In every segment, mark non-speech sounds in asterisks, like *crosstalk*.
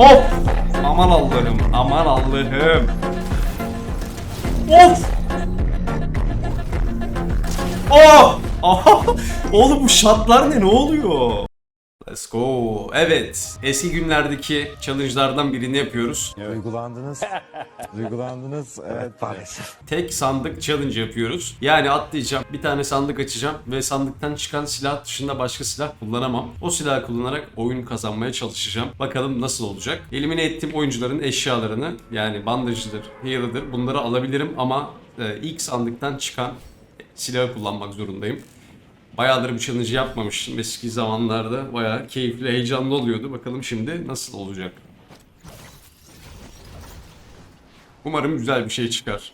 Of! Aman Allah'ım, aman Allah'ım. Of! Oh! Aha! *laughs* Oğlum bu şartlar ne? Ne oluyor? Let's go. Evet. Eski günlerdeki challenge'lardan birini yapıyoruz. Duygulandınız. Duygulandınız. Evet *laughs* maalesef. Tek sandık challenge yapıyoruz. Yani atlayacağım, bir tane sandık açacağım ve sandıktan çıkan silah dışında başka silah kullanamam. O silahı kullanarak oyun kazanmaya çalışacağım. Bakalım nasıl olacak. Elimine ettiğim oyuncuların eşyalarını yani bandajıdır, heal'ıdır bunları alabilirim ama e, ilk sandıktan çıkan silahı kullanmak zorundayım. Bayağıdır bir challenge yapmamıştım. Eski zamanlarda bayağı keyifli, heyecanlı oluyordu. Bakalım şimdi nasıl olacak. Umarım güzel bir şey çıkar.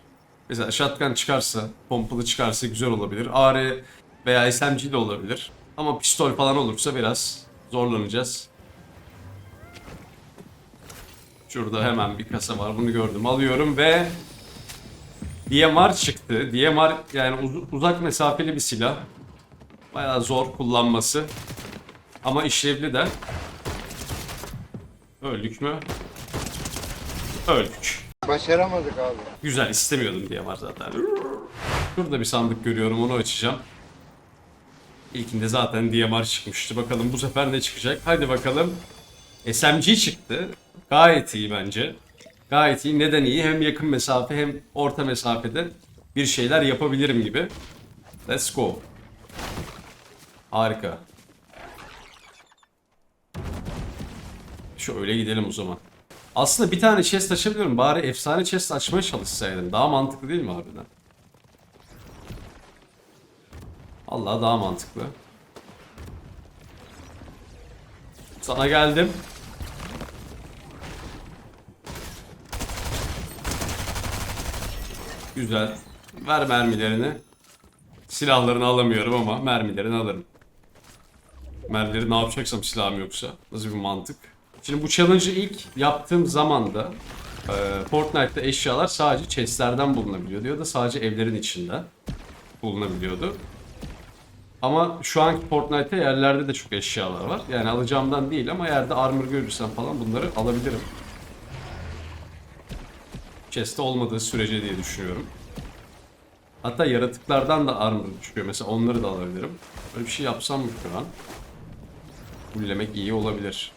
Mesela shotgun çıkarsa, pompalı çıkarsa güzel olabilir. AR veya SMG de olabilir. Ama pistol falan olursa biraz zorlanacağız. Şurada hemen bir kasa var. Bunu gördüm. Alıyorum ve DMR çıktı. DMR yani uz- uzak mesafeli bir silah. Bayağı zor kullanması. Ama işlevli de. Öldük mü? Öldük. Başaramadık abi. Güzel istemiyordum diye var zaten. Şurada bir sandık görüyorum onu açacağım. İlkinde zaten DMR çıkmıştı. Bakalım bu sefer ne çıkacak? Hadi bakalım. SMG çıktı. Gayet iyi bence. Gayet iyi. Neden iyi? Hem yakın mesafe hem orta mesafede bir şeyler yapabilirim gibi. Let's go. Harika. Şöyle gidelim o zaman. Aslında bir tane chest açabiliyorum. Bari efsane chest açmaya çalışsaydım. Daha mantıklı değil mi harbiden? Allah daha mantıklı. Sana geldim. Güzel. Ver mermilerini. Silahlarını alamıyorum ama mermilerini alırım. Mermileri ne yapacaksam silahım yoksa. Nasıl bir mantık? Şimdi bu challenge'ı ilk yaptığım zaman da e, Fortnite'da eşyalar sadece chestlerden bulunabiliyordu ya da sadece evlerin içinde bulunabiliyordu. Ama şu anki Fortnite'te yerlerde de çok eşyalar var. Yani alacağımdan değil ama yerde armor görürsem falan bunları alabilirim. Chest'te olmadığı sürece diye düşünüyorum. Hatta yaratıklardan da armor çıkıyor. Mesela onları da alabilirim. Böyle bir şey yapsam mı şu an? Fullemek iyi olabilir.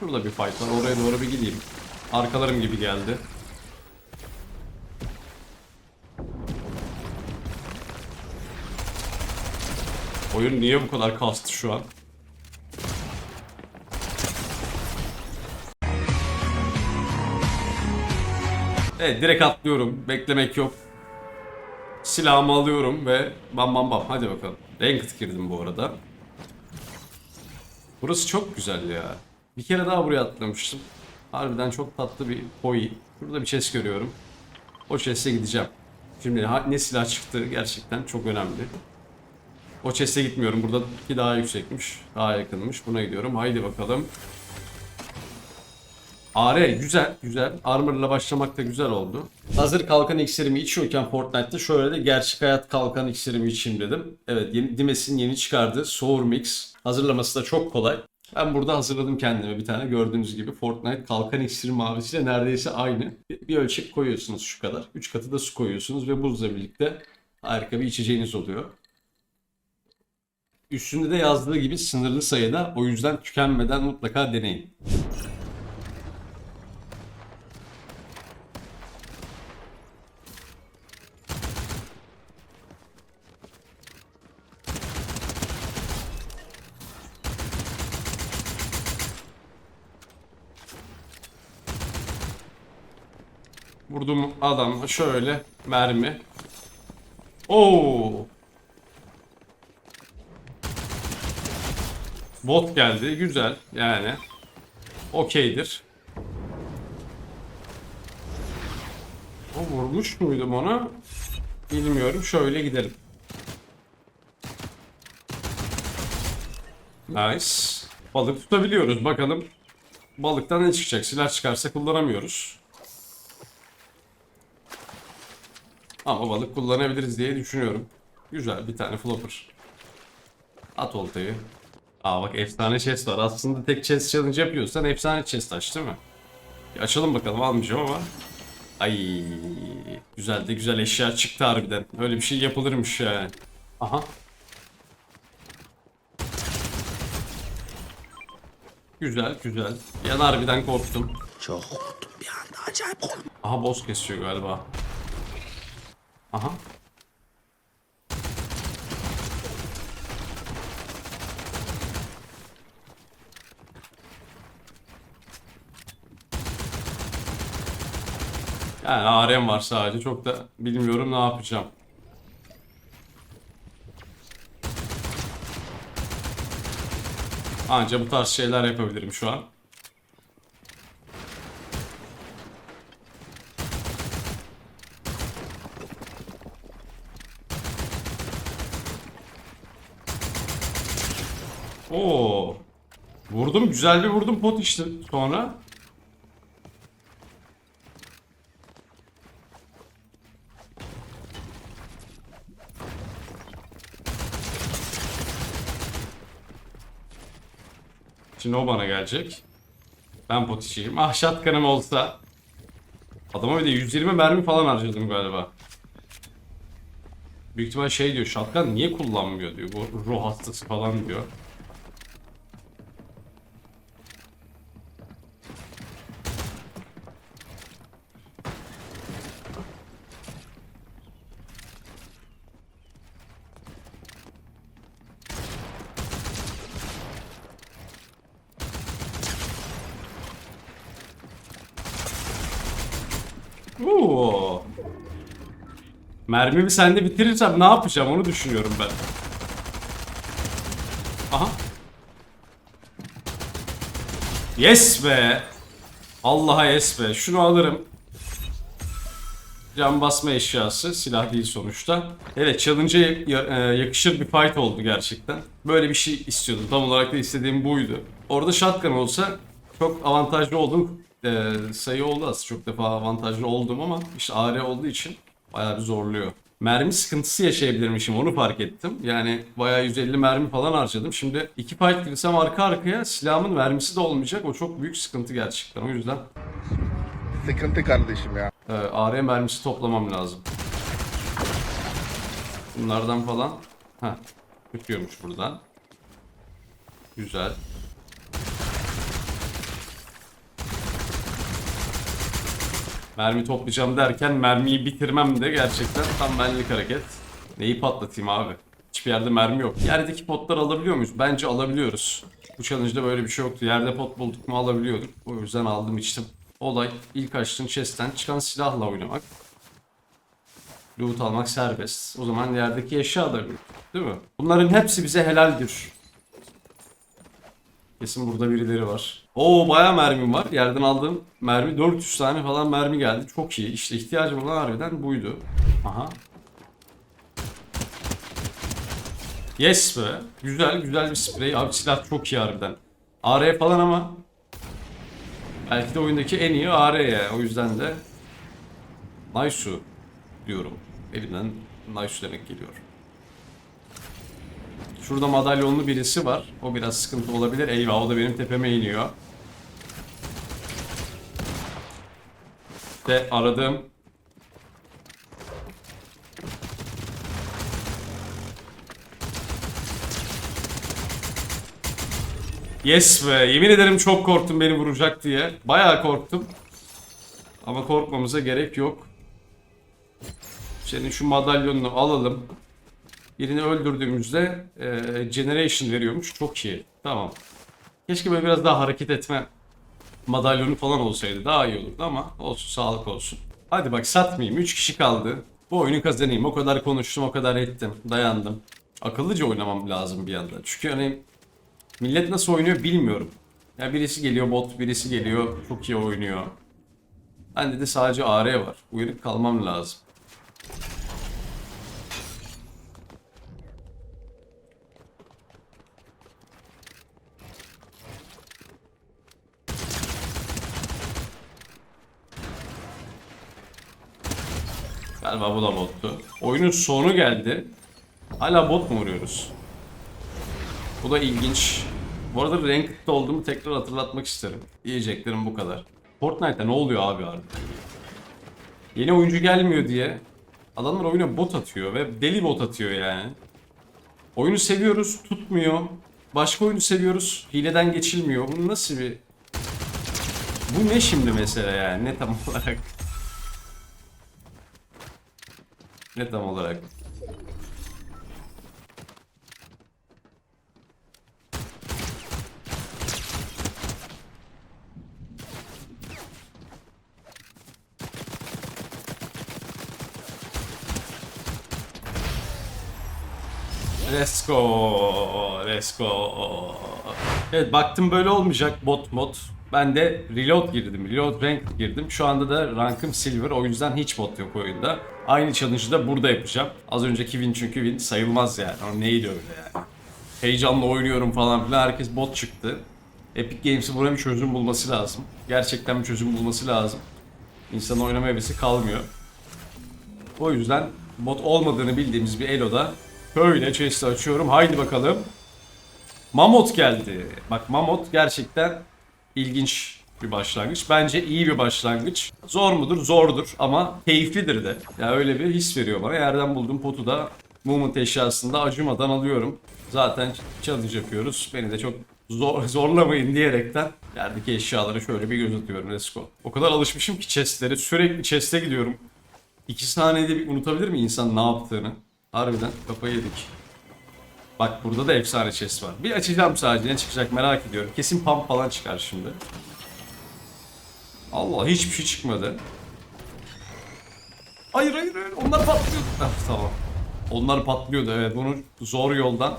Şurada bir fight var. Oraya doğru bir gideyim. Arkalarım gibi geldi. Oyun niye bu kadar kastı şu an? Evet direkt atlıyorum. Beklemek yok. Silahımı alıyorum ve bam bam bam. Hadi bakalım. Ranked girdim bu arada. Burası çok güzel ya. Bir kere daha buraya atlamıştım. Harbiden çok tatlı bir poi. Burada bir chest görüyorum. O chest'e gideceğim. Şimdi ne silah çıktı gerçekten çok önemli. O chest'e gitmiyorum. Buradaki daha yüksekmiş. Daha yakınmış. Buna gidiyorum. Haydi bakalım. AR güzel güzel. Armor'la başlamak da güzel oldu. Hazır kalkan iksirimi içiyorken Fortnite'ta şöyle de gerçek hayat kalkan iksirimi içeyim dedim. Evet yeni, Dimes'in yeni çıkardığı Sour Mix. Hazırlaması da çok kolay. Ben burada hazırladım kendime bir tane. Gördüğünüz gibi Fortnite kalkan iksiri mavisiyle neredeyse aynı. Bir ölçek koyuyorsunuz şu kadar. 3 katı da su koyuyorsunuz ve buzla birlikte harika bir içeceğiniz oluyor. Üstünde de yazdığı gibi sınırlı sayıda o yüzden tükenmeden mutlaka deneyin. Vurdum adam şöyle mermi. Oo. Bot geldi. Güzel yani. Okeydir. O vurmuş muydum ona? Bilmiyorum. Şöyle gidelim. Nice. Balık tutabiliyoruz. Bakalım balıktan ne çıkacak? Silah çıkarsa kullanamıyoruz. Ama balık kullanabiliriz diye düşünüyorum. Güzel bir tane flopper. At oltayı. Aa bak efsane chest var. Aslında tek chest challenge yapıyorsan efsane chest aç değil mi? Bir açalım bakalım almayacağım ama. Ay güzel de güzel eşya çıktı harbiden. Öyle bir şey yapılırmış yani. Aha. Güzel güzel. Yan harbiden korktum. Çok korktum bir anda acayip korktum. Aha boss kesiyor galiba. Aha. Yani ARM var sadece. Çok da bilmiyorum ne yapacağım. Anca bu tarz şeyler yapabilirim şu an. Oo. Vurdum güzel bir vurdum pot işte sonra. Şimdi o bana gelecek. Ben pot içeyim. Ah shotgun'ım olsa. Adama bir de 120 mermi falan harcadım galiba. Büyük ihtimal şey diyor, shotgun niye kullanmıyor diyor. Bu ruh hastası falan diyor. Oo. Mermimi sende bitirirsem ne yapacağım onu düşünüyorum ben. Aha. Yes be. Allah'a yes be. Şunu alırım. Can basma eşyası. Silah değil sonuçta. Evet challenge'a e, yakışır bir fight oldu gerçekten. Böyle bir şey istiyordum. Tam olarak da istediğim buydu. Orada shotgun olsa çok avantajlı olduğum e, sayı oldu aslında. Çok defa avantajlı oldum ama işte AR olduğu için bayağı bir zorluyor. Mermi sıkıntısı yaşayabilirmişim onu fark ettim. Yani bayağı 150 mermi falan harcadım. Şimdi iki fight girsem arka arkaya silahımın mermisi de olmayacak. O çok büyük sıkıntı gerçekten. O yüzden Sıkıntı kardeşim ya. ee, AR mermisi toplamam lazım. Bunlardan falan. Heh. Bitiyormuş buradan. Güzel. Mermi toplayacağım derken mermiyi bitirmem de gerçekten tam benlik hareket. Neyi patlatayım abi? Hiçbir yerde mermi yok. Yerdeki potlar alabiliyor muyuz? Bence alabiliyoruz. Bu challenge'da böyle bir şey yoktu. Yerde pot bulduk mu alabiliyorduk. O yüzden aldım içtim. Olay ilk açtığın chest'ten çıkan silahla oynamak. Loot almak serbest. O zaman yerdeki eşya da loot. Değil mi? Bunların hepsi bize helaldir. Kesin burada birileri var. Oo bayağı mermim var. Yerden aldığım mermi 400 tane falan mermi geldi. Çok iyi. İşte ihtiyacım olan harbiden buydu. Aha. Yes be. Güzel güzel bir sprey. Abi silah çok iyi harbiden. AR falan ama belki de oyundaki en iyi AR ya. O yüzden de Naisu diyorum. Elimden Naisu demek geliyor. Şurada madalyonlu birisi var. O biraz sıkıntı olabilir. Eyvah o da benim tepeme iniyor. De aradığım Yes be. Yemin ederim çok korktum beni vuracak diye. Bayağı korktum. Ama korkmamıza gerek yok. Senin şu madalyonunu alalım. Birini öldürdüğümüzde e, generation veriyormuş. Çok iyi. Tamam. Keşke böyle biraz daha hareket etme madalyonu falan olsaydı daha iyi olurdu ama olsun sağlık olsun. Hadi bak satmayayım. 3 kişi kaldı. Bu oyunu kazanayım. O kadar konuştum, o kadar ettim. Dayandım. Akıllıca oynamam lazım bir yandan. Çünkü hani millet nasıl oynuyor bilmiyorum. Ya birisi geliyor bot, birisi geliyor çok iyi oynuyor. Bende de sadece AR var. Uyanık kalmam lazım. Galiba bu da bottu. Oyunun sonu geldi. Hala bot mu vuruyoruz? Bu da ilginç. Bu arada Ranked'da olduğumu tekrar hatırlatmak isterim. Diyeceklerim bu kadar. Fortnite'da ne oluyor abi artık? Yeni oyuncu gelmiyor diye adamlar oyuna bot atıyor ve deli bot atıyor yani. Oyunu seviyoruz, tutmuyor. Başka oyunu seviyoruz, hileden geçilmiyor. Bu nasıl bir... Bu ne şimdi mesela yani? Ne tam *laughs* olarak? Ne tam olarak? Let's go. Let's go. Evet baktım böyle olmayacak bot mod. Ben de reload girdim. Reload rank girdim. Şu anda da rankım silver. O yüzden hiç bot yok oyunda. Aynı challenge'ı da burada yapacağım. Az önceki win çünkü win sayılmaz yani. Ama neydi öyle yani. Heyecanla oynuyorum falan filan. Herkes bot çıktı. Epic Games'in buna bir çözüm bulması lazım. Gerçekten bir çözüm bulması lazım. İnsanın oynama hevesi kalmıyor. O yüzden bot olmadığını bildiğimiz bir Elo'da böyle chest'i açıyorum. Haydi bakalım. Mamot geldi. Bak Mamot gerçekten ilginç bir başlangıç. Bence iyi bir başlangıç. Zor mudur? Zordur ama keyiflidir de. Ya öyle bir his veriyor bana. Yerden bulduğum potu da Movement eşyasında acımadan alıyorum. Zaten challenge yapıyoruz. Beni de çok zor, *laughs* zorlamayın diyerekten yerdeki eşyaları şöyle bir göz atıyorum. Let's go. O kadar alışmışım ki chestlere. Sürekli chest'e gidiyorum. İki saniyede bir unutabilir mi insan ne yaptığını? Harbiden kafayı yedik. Bak burada da efsane chest var. Bir açacağım sadece ne çıkacak merak ediyorum. Kesin pump falan çıkar şimdi. Allah hiçbir şey çıkmadı. Hayır hayır hayır onlar patlıyordu. Ah, tamam. Onlar patlıyordu evet. Bunu zor yoldan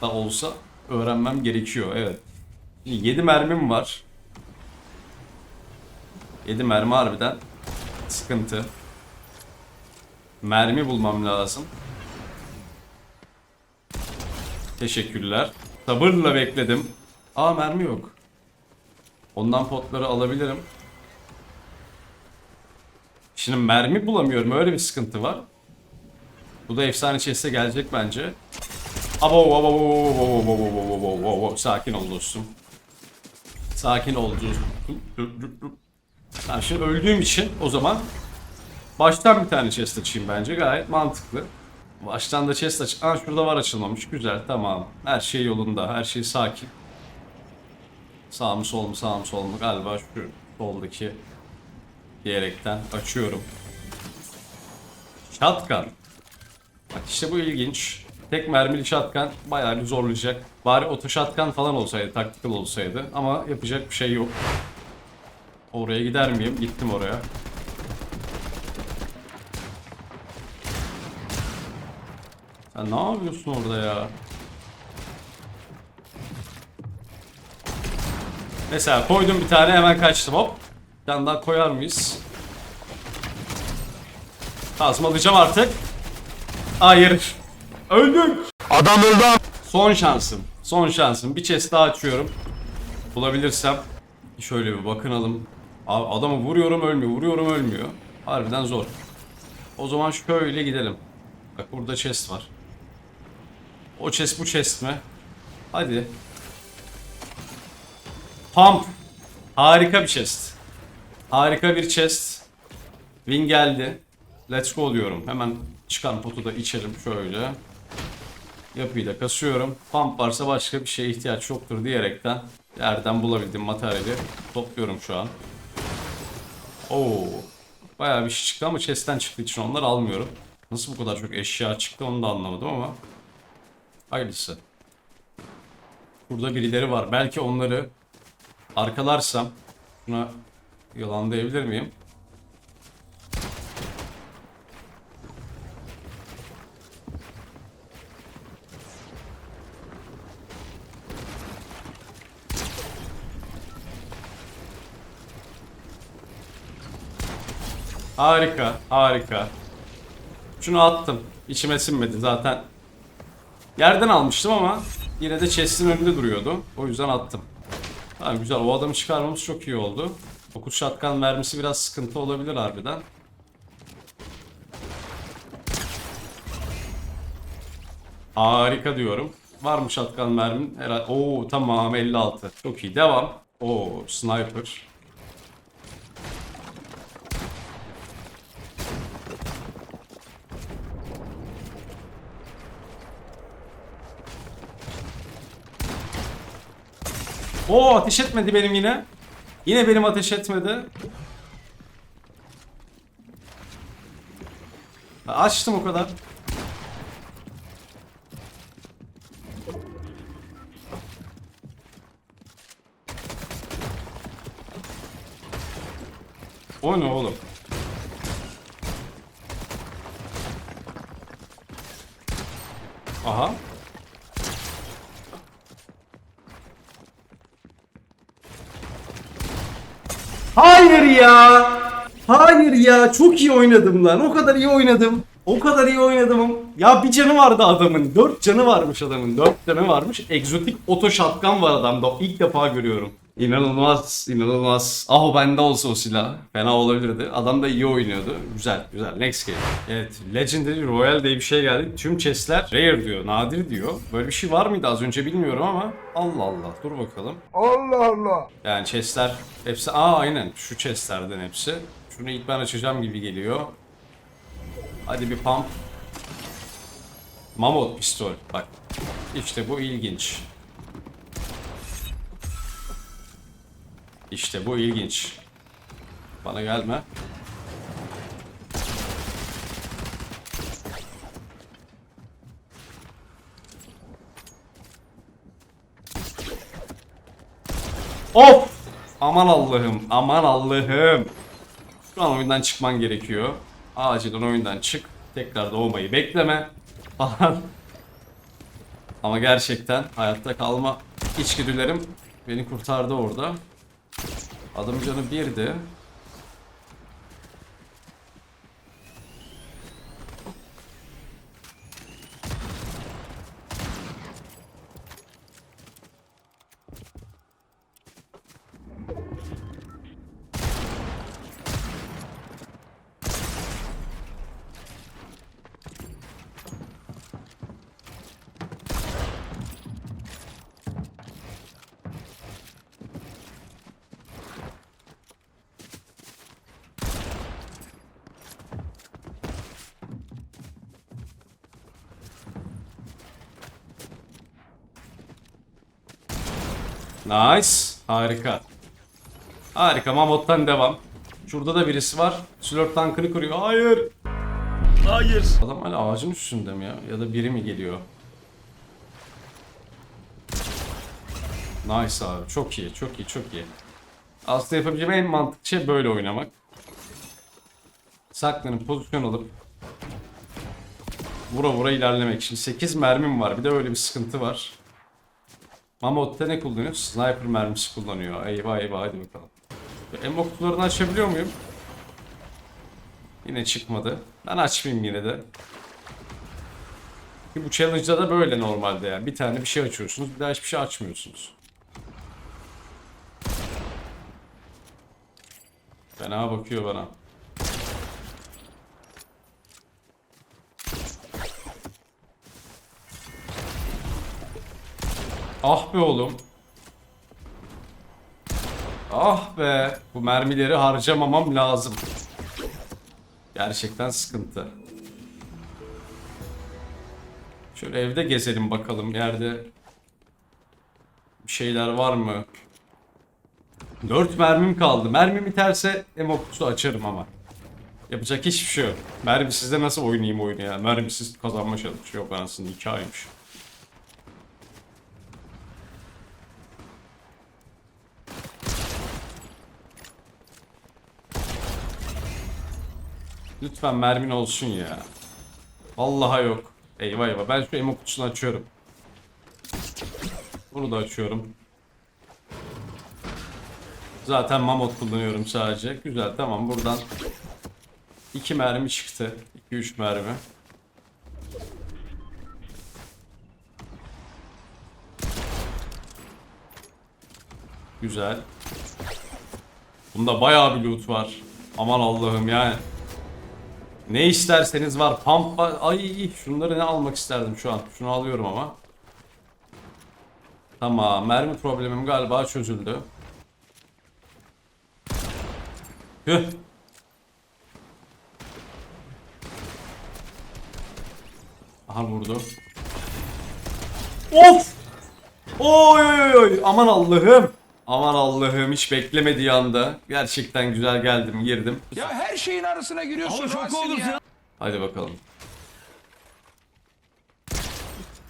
da olsa öğrenmem gerekiyor evet. 7 mermim var. 7 mermi harbiden sıkıntı. Mermi bulmam lazım. Teşekkürler. Sabırla bekledim. Aa mermi yok. Ondan potları alabilirim. Şimdi mermi bulamıyorum. Öyle bir sıkıntı var. Bu da efsane chest'e gelecek bence. Abo abo abo abo abo abo abo abo abo sakin ol dostum. Sakin ol dostum. Ben şimdi öldüğüm için o zaman baştan bir tane chest açayım bence gayet mantıklı. Baştan da chest aç. Aa şurada var açılmamış. Güzel tamam. Her şey yolunda. Her şey sakin. Sağ mı sol mu sağ mı sol mu? Galiba şu soldaki diyerekten açıyorum. Shotgun. Bak işte bu ilginç. Tek mermili shotgun bayağı bir zorlayacak. Bari oto shotgun falan olsaydı, taktikal olsaydı. Ama yapacak bir şey yok. Oraya gider miyim? Gittim oraya. Sen ne yapıyorsun orada ya? Mesela koydum bir tane hemen kaçtım hop. Bir tane daha koyar mıyız? Kazmalayacağım artık. Hayır. Öldüm. Adam öldü Son şansım. Son şansım. Bir chest daha açıyorum. Bulabilirsem. Şöyle bir bakınalım. Abi adamı vuruyorum ölmüyor. Vuruyorum ölmüyor. Harbiden zor. O zaman şöyle gidelim. Bak burada chest var. O chest bu chest mi? Hadi. Pump. Harika bir chest. Harika bir chest. Win geldi. Let's go diyorum. Hemen çıkan potu da içelim şöyle. Yapıyı da kasıyorum. Pump varsa başka bir şeye ihtiyaç yoktur diyerekten yerden bulabildiğim materyali topluyorum şu an. Oo. Bayağı bir şey çıktı ama chest'ten çıktığı için onları almıyorum. Nasıl bu kadar çok eşya çıktı onu da anlamadım ama. Hayırlısı. Burada birileri var. Belki onları arkalarsam şuna yalanlayabilir miyim? Harika, harika. Şunu attım. İçime sinmedi zaten. Yerden almıştım ama yine de chest'in önünde duruyordu. O yüzden attım. Ha, güzel. O adamı çıkarmamız çok iyi oldu. 9 shotgun vermesi biraz sıkıntı olabilir harbiden. Harika diyorum. Var mı shotgun mermin? Herhalde. Oo tamam 56. Çok iyi. Devam. Oo sniper. Oo ateş etmedi benim yine. Yine benim ateş etmedi. Açtım o kadar. O ne oğlum? Aha. Hayır ya. Hayır ya. Çok iyi oynadım lan. O kadar iyi oynadım. O kadar iyi oynadım. Ya bir canı vardı adamın. Dört canı varmış adamın. Dört canı varmış. Egzotik oto shotgun var adamda. İlk defa görüyorum. İnanılmaz, inanılmaz. Ah o bende olsa o silah. Fena olabilirdi. Adam da iyi oynuyordu. Güzel, güzel. Next game. Evet, Legendary Royal diye bir şey geldi. Tüm chestler rare diyor, nadir diyor. Böyle bir şey var mıydı az önce bilmiyorum ama. Allah Allah, dur bakalım. Allah Allah. Yani chestler hepsi aa aynen şu chestlerden hepsi. Şunu ilk ben açacağım gibi geliyor. Hadi bir pump. Mamut pistol bak. İşte bu ilginç. İşte bu ilginç. Bana gelme. Of! Aman Allah'ım, aman Allah'ım. Şu an oyundan çıkman gerekiyor. Acilen oyundan çık. Tekrar doğmayı bekleme falan. Ama gerçekten hayatta kalma içgüdülerim beni kurtardı orada. Adım canı birdi. Nice. Harika. Harika. Mamot'tan devam. Şurada da birisi var. Slurp tankını kuruyor. Hayır. Hayır. Adam hala ağacın üstünde mi ya? Ya da biri mi geliyor? Nice abi. Çok iyi. Çok iyi. Çok iyi. Aslında yapabileceğim en mantıklı şey böyle oynamak. Saklanıp pozisyon alıp vura vura ilerlemek. Şimdi 8 mermim var. Bir de öyle bir sıkıntı var. Mamut'ta ne kullanıyor? Sniper mermisi kullanıyor. Eyvah eyvah hadi bakalım. Emmo kutularını açabiliyor muyum? Yine çıkmadı. Ben açmayayım yine de. Bu challenge'da da böyle normalde yani. Bir tane bir şey açıyorsunuz, bir daha hiçbir şey açmıyorsunuz. Fena bakıyor bana. Ah be oğlum. Ah be. Bu mermileri harcamamam lazım. Gerçekten sıkıntı. Şöyle evde gezelim bakalım. Yerde bir şeyler var mı? 4 mermim kaldı. Mermim biterse emo kutusu açarım ama. Yapacak hiçbir şey yok. Mermisizde nasıl oynayayım oyunu ya? Mermisiz kazanma challenge yok anasını hikayeymiş. Lütfen mermin olsun ya. Vallahi yok. Eyvah eyvah. Ben şu emo kutusunu açıyorum. Bunu da açıyorum. Zaten mamot kullanıyorum sadece. Güzel tamam buradan 2 mermi çıktı. 2-3 mermi. Güzel. Bunda bayağı bir loot var. Aman Allah'ım yani. Ne isterseniz var. Pump var. Ay şunları ne almak isterdim şu an. Şunu alıyorum ama. Tamam mermi problemim galiba çözüldü. Hüh. Aha vurdu. Of! Oy oy oy aman Allah'ım. Aman Allah'ım hiç beklemediği anda gerçekten güzel geldim girdim. Ya her şeyin arasına giriyorsun Rasim ya. Hadi bakalım.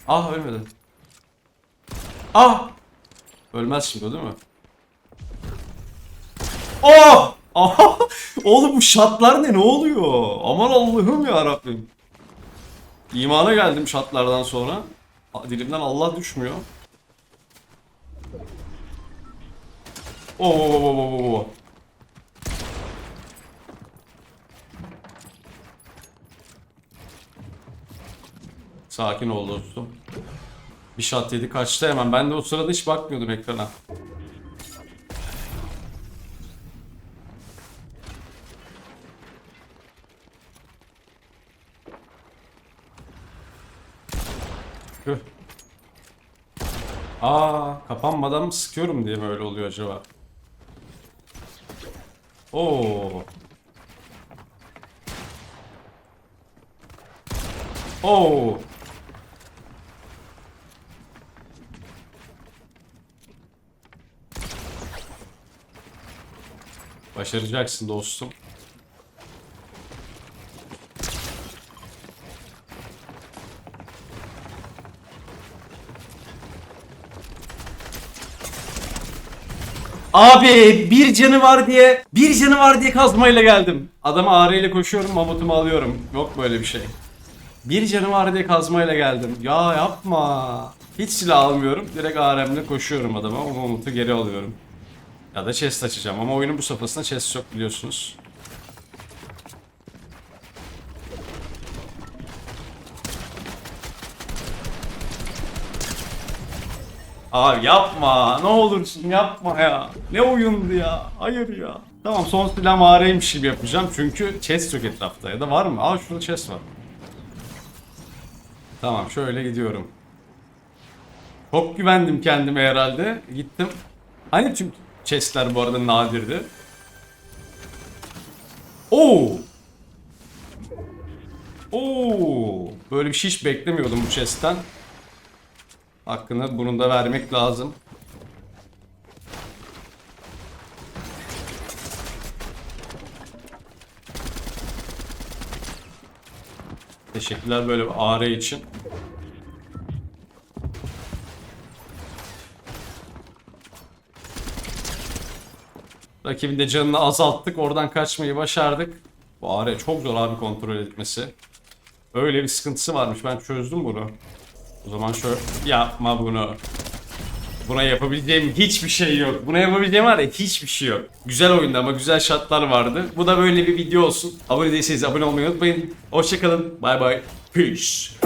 Ah ölmedi. Ah! Ölmez şimdi o değil mi? Oh! Aha! *laughs* Oğlum bu şatlar ne? Ne oluyor? Aman Allah'ım ya Rabbim. İmana geldim şatlardan sonra. Dilimden Allah düşmüyor. Oo, oo, oo. Sakin ol dostum. Bir shot yedi kaçtı hemen. Ben de o sırada hiç bakmıyordum ekrana. Tüh. Aa, kapanmadan mı sıkıyorum diye mi öyle oluyor acaba? Oo. Oo. Başaracaksın dostum. Abi bir canı var diye bir canı var diye kazmayla geldim. Adama ile koşuyorum mamutumu alıyorum. Yok böyle bir şey. Bir canı var diye kazmayla geldim. Ya yapma. Hiç silah almıyorum. Direkt AR'mle koşuyorum adama. O mamutu geri alıyorum. Ya da chest açacağım ama oyunun bu safhasında chest yok biliyorsunuz. Abi yapma. Ne olursun yapma ya. Ne oyundu ya. Hayır ya. Tamam son silah mağaraymış gibi yapacağım. Çünkü chest yok etrafta. Ya da var mı? Aa şurada chest var. Tamam şöyle gidiyorum. Çok güvendim kendime herhalde. Gittim. Hani tüm chestler bu arada nadirdi. Oo! Oo! Böyle bir şey hiç beklemiyordum bu chest'ten. Hakkını bunun da vermek lazım. Teşekkürler böyle bir AR için. Rakibin de canını azalttık. Oradan kaçmayı başardık. Bu AR çok zor abi kontrol etmesi. Öyle bir sıkıntısı varmış. Ben çözdüm bunu. O zaman şöyle yapma bunu. Buna yapabileceğim hiçbir şey yok. Buna yapabileceğim var ya hiçbir şey yok. Güzel oyundu ama güzel şartlar vardı. Bu da böyle bir video olsun. Abone değilseniz abone olmayı unutmayın. Hoşçakalın. Bay bay. Peace.